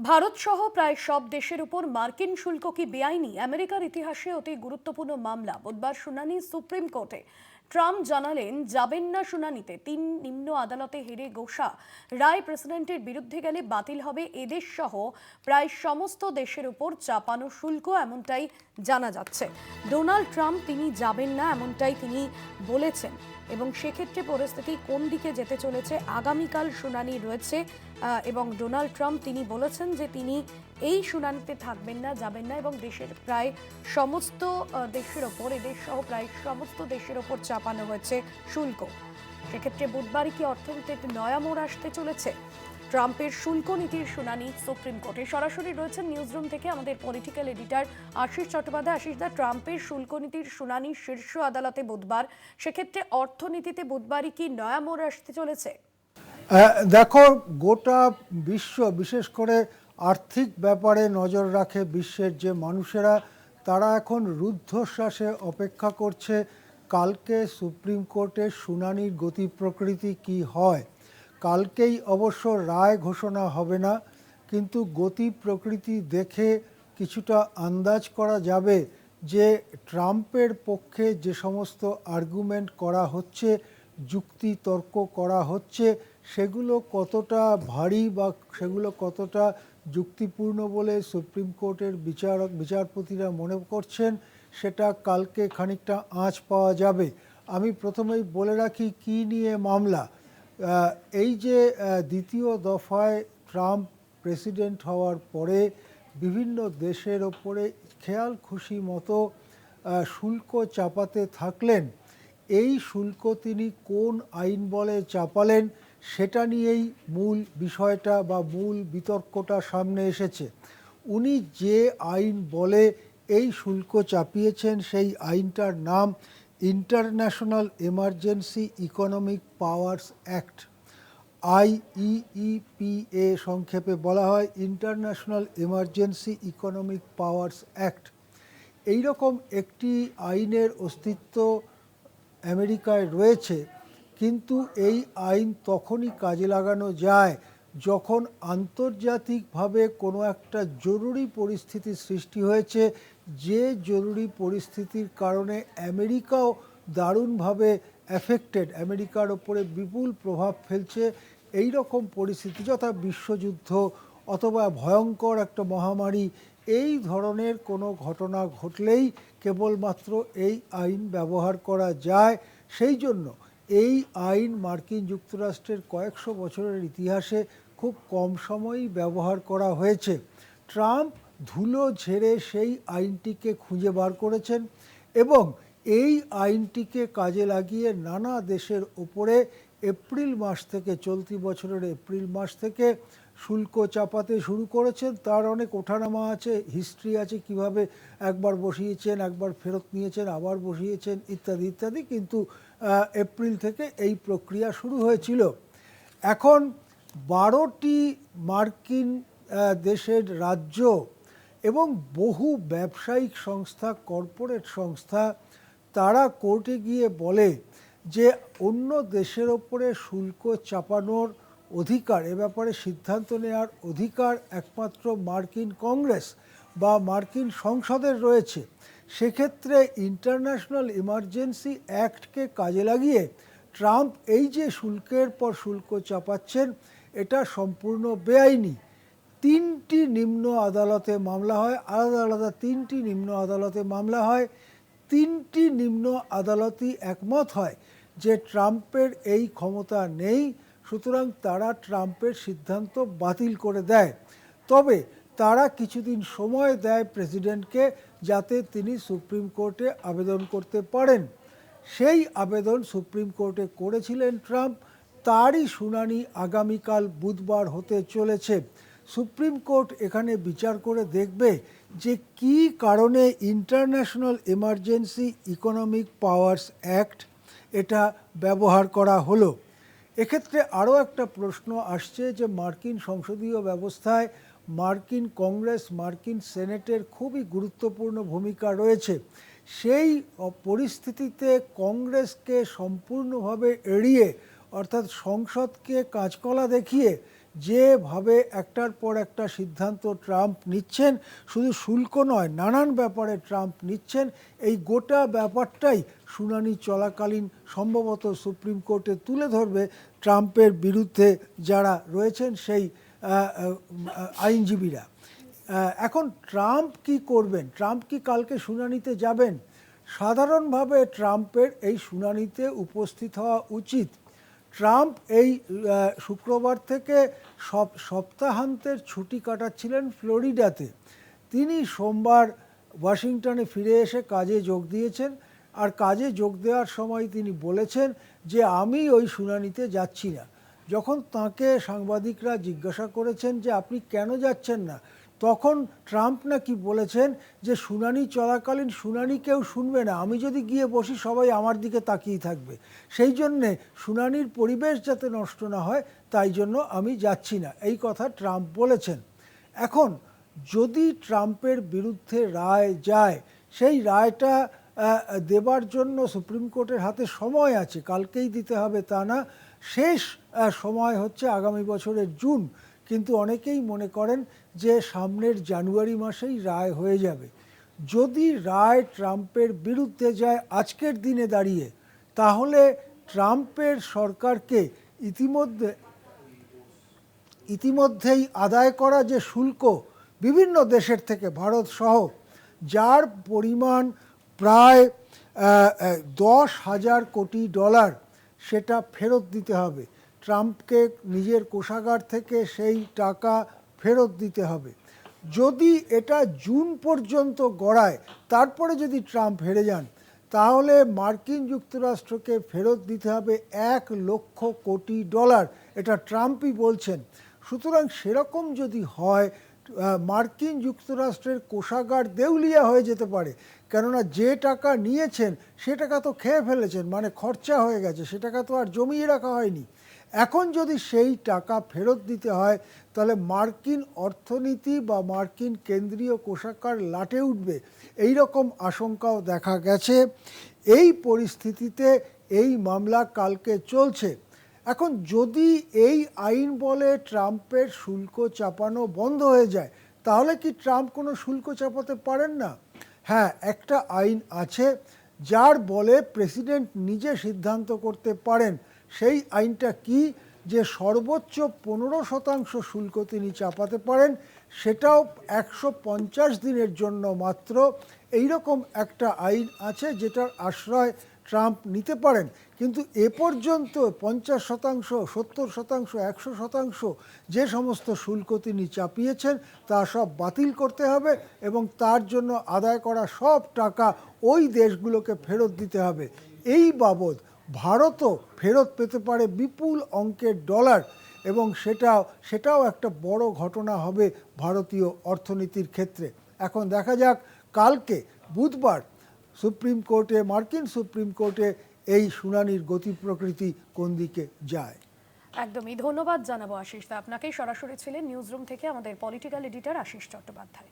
ভারত সহ প্রায় সব দেশের উপর মার্কিন শুল্ক কি বেআইনি? আমেরিকার ইতিহাসে অতি গুরুত্বপূর্ণ মামলা। বুধবার শুনানি সুপ্রিম কোর্টে। ট্রাম্প জানালেন, যাবেন না শুনানিতে। তিন নিম্ন আদালতে হেরে গোসা। রায় প্রেসিডেন্টের বিরুদ্ধে গেলে বাতিল হবে এদেশ সহ প্রায় সমস্ত দেশের উপর চাপানো শুল্ক, এমনটাই জানা যাচ্ছে। ডোনাল্ড ট্রাম্প, তিনি যাবেন না, এমনটাই তিনি বলেছেন। এবং সেক্ষেত্রে পরিস্থিতি কোন দিকে যেতে চলেছে? আগামীকাল শুনানি রয়েছে এবং ডোনাল্ড ট্রাম্প, তিনি বলেছেন যে তিনি এই শুনানিতে থাকবেন না, যাবেন না, এবং দেশের প্রায় সমস্ত দেশের ওপর এদেশ সহ প্রায় সমস্ত দেশের ওপর চাপানো হয়েছে শুল্ক। সেক্ষেত্রে বুধবারই কি অর্থনীতিতে নয়া মোড় আসতে চলেছে? ট্রাম্পের শুল্ক নীতির শুনানি সুপ্রিম কোর্টে। সরাসরি রয়েছেন নিউজরুম থেকে আমাদের পলিটিক্যাল এডিটর আশিস চট্টোপাধ্যায়। আশিস দা, ট্রাম্পের শুল্ক নীতির শুনানি শীর্ষ আদালতে বুধবার। সেক্ষেত্রে অর্থনীতিতে বুধবারই কি নয়া মোড় আসতে চলেছে? দেখো, গোটা বিশ্ব, বিশেষ করে আর্থিক ব্যাপারে নজর রাখে বিশ্বের যে মানুষেরা, তারা এখন রুদ্ধশ্বাসে অপেক্ষা করছে, কালকে সুপ্রিম কোর্টের শুনানির গতি প্রকৃতি কি হয়? কালকেই অবশ্য রায় ঘোষণা হবে না, কিন্তু গতি প্রকৃতি দেখে কিছুটা আন্দাজ করা যাবে যে ট্রাম্পের পক্ষে যে সমস্ত আর্গুমেন্ট করা হচ্ছে, যুক্তি তর্ক করা হচ্ছে সেগুলো কতটা ভারী বা সেগুলো কতটা যুক্তিপূর্ণ বলে সুপ্রিম কোর্টের বিচারক, বিচারপতিরা মনে করছেন, সেটা কালকে খানিকটা আঁচ পাওয়া যাবে। আমি প্রথমেই বলে রাখি, কি নিয়ে মামলা? এই যে দ্বিতীয় দফায় ট্রাম্প প্রেসিডেন্ট হওয়ার পরে বিভিন্ন দেশের ওপরে খেয়াল খুশি মতো শুল্ক চাপাতে থাকলেন। এই শুল্ক তিনি কোন আইন বলে চাপালেন? সেটা নিয়েই মূল বিষয়টা বা মূল বিতর্কটা সামনে এসেছে। উনি যে আইন বলে এই শুল্ক চাপিয়েছেন, সেই আইনটার নাম international emergency economic powers act. IEEPA সংক্ষেপে বলা হয় international emergency economic powers act. এই রকম একটি আইনের অস্তিত্ব আমেরিকায় রয়েছে কিন্তু এই আইন তখনই কাজে লাগানো যায় যখন আন্তর্জাতিকভাবে কোনো একটা জরুরি পরিস্থিতি সৃষ্টি হয়েছে, যে জরুরি পরিস্থিতির কারণে আমেরিকাও দারুণভাবে অ্যাফেক্টেড আমেরিকার ওপরে বিপুল প্রভাব ফেলছে এই রকম পরিস্থিতি যথা বিশ্বযুদ্ধ অথবা ভয়ঙ্কর একটা মহামারী, এই ধরনের কোনো ঘটনা ঘটলেই কেবলমাত্র এই আইন ব্যবহার করা যায়। সেই জন্য এই আইন মার্কিন যুক্তরাষ্ট্রের কয়েকশো বছরের ইতিহাসে খুব কম সময়ই ব্যবহার করা হয়েছে। ট্রাম্প ধুলো ঝেড়ে সেই আইনটিকে খুঁজে বার করেছেন এবং এই আইনটিকে কাজে লাগিয়ে নানা দেশের ওপরে এপ্রিল মাস থেকে, চলতি বছরের এপ্রিল মাস থেকে শুল্ক চাপাতে শুরু করেছেন, তার অনেক ওঠানামা আছে হিস্ট্রি আছে, কীভাবে একবার বসিয়েছেন, একবার ফেরত নিয়েছেন, আবার বসিয়েছেন, ইত্যাদি ইত্যাদি, কিন্তু এপ্রিল থেকে এই প্রক্রিয়া শুরু হয়েছিল। এখন বারোটি মার্কিন দেশের রাজ্য এবং বহু ব্যবসায়িক সংস্থা, কর্পোরেট সংস্থা, তারা কোর্টে গিয়ে বলে যে অন্য দেশের ওপরে শুল্ক চাপানোর অধিকার, এ ব্যাপারে সিদ্ধান্ত নেওয়ার অধিকার একমাত্র মার্কিন কংগ্রেস বা মার্কিন সংসদের রয়েছে। সেক্ষেত্রে ইন্টারন্যাশনাল ইমার্জেন্সি অ্যাক্টকে কাজে লাগিয়ে ট্রাম্প এই যে শুল্কের পর শুল্ক চাপাচ্ছেন, এটা সম্পূর্ণ বেআইনি। তিনটি নিম্ন আদালতে মামলা হয়, আলাদা আলাদা তিনটি নিম্ন আদালতে মামলা হয়। তিনটি নিম্ন আদালতই একমত হয় যে ট্রাম্পের এই ক্ষমতা নেই সুতরাং তারা ট্রাম্পের সিদ্ধান্ত বাতিল করে দেয়। তবে তারা কিছুদিন সময় দেয় প্রেসিডেন্টকে যাতে তিনি সুপ্রিম কোর্টে আবেদন করতে পারেন। সেই আবেদন সুপ্রিম কোর্টে করেছিলেন ট্রাম্প। তারই শুনানি আগামীকাল বুধবার হতে চলেছে। সুপ্রিম কোর্ট এখানে বিচার করে দেখবে যে কি কারণে international emergency economic powers act এটা ব্যবহার করা হলো। এক্ষেত্রে আরও একটা প্রশ্ন আসছে যে মার্কিন সংসদীয় ব্যবস্থায় মার্কিন কংগ্রেস, মার্কিন সেনেটের খুবই গুরুত্বপূর্ণ ভূমিকা রয়েছে। সেই পরিস্থিতিতে কংগ্রেসকে সম্পূর্ণভাবে এড়িয়ে, অর্থাৎ সংসদকে কাজকলা দেখিয়ে যেভাবে একটার পর একটা সিদ্ধান্ত ট্রাম্প নিচ্ছেন, শুধু শুল্ক নয়, নানান ব্যাপারে ট্রাম্প নিচ্ছেন, এই গোটা ব্যাপারটাই শুনানি চলাকালীন সম্ভবত সুপ্রিম কোর্টে তুলে ধরবে ট্রাম্পের বিরুদ্ধে যারা রয়েছেন সেই আইনজীবীরা। এখন ট্রাম্প কি করবেন? ট্রাম্প কি কালকে শুনানিতে যাবেন? সাধারণভাবে ট্রাম্পের এই শুনানিতে উপস্থিত হওয়া উচিত ট্রাম্প এই শুক্রবার থেকে সব সপ্তাহান্তের ছুটি কাটাচ্ছিলেন ফ্লোরিডাতে। তিনি সোমবার ওয়াশিংটনে ফিরে এসে কাজে যোগ দিয়েছেন। আর কাজে যোগ দেওয়ার সময় তিনি বলেছেন যে, আমি ওই শুনানিতে যাচ্ছি না। যখন তাকে সাংবাদিকরা জিজ্ঞাসা করেছেন যে, আপনি কেন যাচ্ছেন না? তখন ট্রাম্প নাকি বলেছেন যে শুনানি চলাকালীন শুনানি কেউ শুনবে না। আমি যদি গিয়ে বসি, সবাই আমার দিকে তাকিয়ে থাকবে। সেই জন্যে শুনানির পরিবেশ যাতে নষ্ট না হয়, তাই জন্য আমি যাচ্ছি না। এই কথা ট্রাম্প বলেছেন। এখন যদি ট্রাম্পের বিরুদ্ধে রায় যায়, সেই রায়টা দেবার জন্য সুপ্রিম কোর্টের হাতে সময় আছে, কালকেই দিতে হবে তা না। শেষ সময় হচ্ছে আগামী বছরের জুন। কিন্তু অনেকেই মনে করেন যে সামনের জানুয়ারি মাসেই রায় হয়ে যাবে। যদি রায় ট্রাম্পের বিরুদ্ধে যায় আজকের দিনে দাঁড়িয়ে, তাহলে ট্রাম্পের সরকারকে ইতিমধ্যে, ইতিমধ্যেই আদায় করা যে শুল্ক বিভিন্ন দেশের থেকে, ভারত সহ, যার পরিমাণ প্রায় দশ হাজার কোটি ডলার, সেটা ফেরত দিতে হবে। ট্রাম্পকে নিজের কোষাগার থেকে সেই টাকা ফেরত দিতে হবে। যদি এটা জুন পর্যন্ত গড়ায়, তারপরে যদি ট্রাম্প হেরে যান, তাহলে মার্কিন যুক্তরাষ্ট্রকে ফেরত দিতে হবে এক লক্ষ কোটি ডলার। এটা ট্রাম্পই বলছেন। সুতরাং সেরকম যদি হয় মার্কিন যুক্তরাষ্ট্রের কোষাগার দেউলিয়া হয়ে যেতে পারে। কেননা যে টাকা নিয়েছেন, সে টাকা তো খেয়ে ফেলেছেন মানে খরচা হয়ে গেছে, সে টাকা তো আর জমিয়ে রাখা হয়নি। এখন যদি সেই টাকা ফেরত দিতে হয়, তাহলে মার্কিন অর্থনীতি বা মার্কিন কেন্দ্রীয় কোষাগার লাটে উঠবে। এই রকম আশঙ্কাও দেখা গেছে। এই পরিস্থিতিতে এই মামলা কালকে চলছে। এখন যদি এই আইন বলে ট্রাম্পের শুল্ক চাপানো বন্ধ হয়ে যায়, তাহলে কি ট্রাম্প কোনো শুল্ক চাপাতে পারেন না? হ্যাঁ একটা আইন আছে, যার বলে প্রেসিডেন্ট নিজে সিদ্ধান্ত করতে পারেন। সেই আইনটা কি যে সর্বোচ্চ পনেরো শতাংশ শুল্ক তিনি চাপাতে পারেন, সেটাও একশো পঞ্চাশ দিনের জন্য মাত্র। এই রকম একটা আইন আছে যেটার আশ্রয় ট্রাম্প নিতে পারেন। কিন্তু এ পর্যন্ত পঞ্চাশ শতাংশ, সত্তর শতাংশ, একশো শতাংশ যে সমস্ত শুল্ক তিনি চাপিয়েছেন, তা সব বাতিল করতে হবে এবং তার জন্য আদায় করা সব টাকা ওই দেশগুলোকে ফেরত দিতে হবে। এই বাবদ ভারতও ফেরত পেতে পারে বিপুল অঙ্কের ডলার এবং সেটাও সেটাও একটা বড় ঘটনা হবে ভারতীয় অর্থনীতির ক্ষেত্রে। এখন দেখা যাক, কালকে বুধবার সুপ্রিম কোর্টে, মার্কিন সুপ্রিম কোর্টে এই শুনানির গতি প্রকৃতি কোন দিকে যায়? একদমই। ধন্যবাদ জানাব আশিস আপনাকে সরাসরি ছিলেন নিউজ রুম থেকে আমাদের পলিটিক্যাল এডিটর আশিস চট্টোপাধ্যায়।